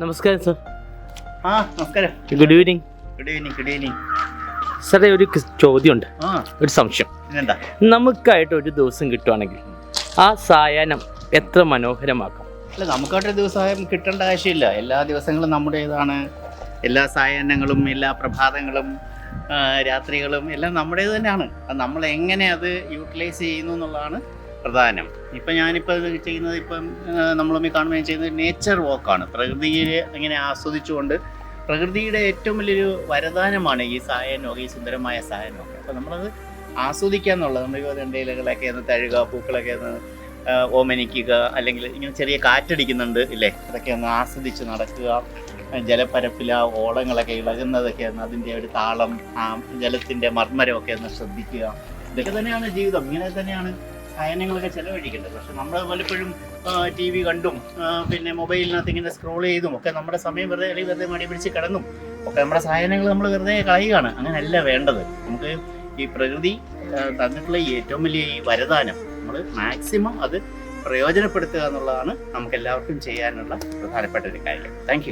നമസ്കാരം സർ ആ നമസ്കാരം. Good evening good evening good evening സാറേ ഒരു ചോദ്യമുണ്ട്. ഒരു സംശയം. നമുക്കായിട്ട് ഒരു ദിവസം കിട്ടുവാണെങ്കിൽ ആ സായാഹ്നം എത്ര മനോഹരമാക്കാം? അല്ല നമുക്കായിട്ട് ഒരു ദിവസം കിട്ടേണ്ട ആവശ്യമില്ല. എല്ലാ ദിവസങ്ങളും നമ്മുടേതാണ്. എല്ലാ സായാഹ്നങ്ങളും എല്ലാ പ്രഭാതങ്ങളും രാത്രികളും എല്ലാം നമ്മുടേത് തന്നെയാണ്. അത് നമ്മൾ എങ്ങനെ അത് യൂട്ടിലൈസ് ചെയ്യുന്നു എന്നുള്ളതാണ് പ്രധാനം. ഇപ്പം ഞാനിപ്പോൾ ചെയ്യുന്നത് ഇപ്പം നമ്മളൊമ്മി കാണുമ്പോൾ ചെയ്യുന്നത് നേച്ചർ വോക്കാണ് പ്രകൃതിയെ അങ്ങനെ ആസ്വദിച്ചുകൊണ്ട് പ്രകൃതിയുടെ ഏറ്റവും വലിയൊരു വരദാനമാണ് ഈ സായനോക ഈ സുന്ദരമായ സായനോക അപ്പോൾ നമ്മളത് ആസ്വദിക്കുക എന്നുള്ളത് നമ്മൾ രണ്ട് ഇലകളൊക്കെ ഒന്ന് തഴുക പൂക്കളൊക്കെ ഒന്ന് ഓമനിക്കുക അല്ലെങ്കിൽ ഇങ്ങനെ ചെറിയ കാറ്റടിക്കുന്നുണ്ട് ഇല്ലേ? അതൊക്കെ ഒന്ന് ആസ്വദിച്ച് നടക്കുക. ജലപ്പരപ്പില ഓളങ്ങളൊക്കെ ഇളകുന്നതൊക്കെ ഒന്ന് അതിന്റെ ഒരു താളം ആ ജലത്തിന്റെ മർമ്മരമൊക്കെ ഒന്ന് ശ്രദ്ധിക്കുക. ഇതൊക്കെ തന്നെയാണ് ജീവിതം. ഇങ്ങനെ തന്നെയാണ് സായനങ്ങളൊക്കെ ചിലവഴിക്കുന്നത് പക്ഷെ നമ്മൾ പലപ്പോഴും ടി വി കണ്ടും പിന്നെ മൊബൈലിനകത്ത് ഇങ്ങനെ സ്ക്രോൾ ചെയ്തും ഒക്കെ നമ്മുടെ സമയം വെറുതെ അല്ലെങ്കിൽ വെറുതെ മടി പിടിച്ച് കിടന്നും ഒക്കെ നമ്മുടെ സായനങ്ങൾ നമ്മൾ വെറുതെ കളയുകയാണ്. അങ്ങനെയല്ല വേണ്ടത്. നമുക്ക് ഈ പ്രകൃതി തന്നിട്ടുള്ള ഈ ഏറ്റവും വലിയ ഈ വരദാനം നമ്മൾ മാക്സിമം അത് പ്രയോജനപ്പെടുത്തുക എന്നുള്ളതാണ് നമുക്ക് എല്ലാവർക്കും ചെയ്യാനുള്ള പ്രധാനപ്പെട്ട ഒരു കാര്യം. താങ്ക്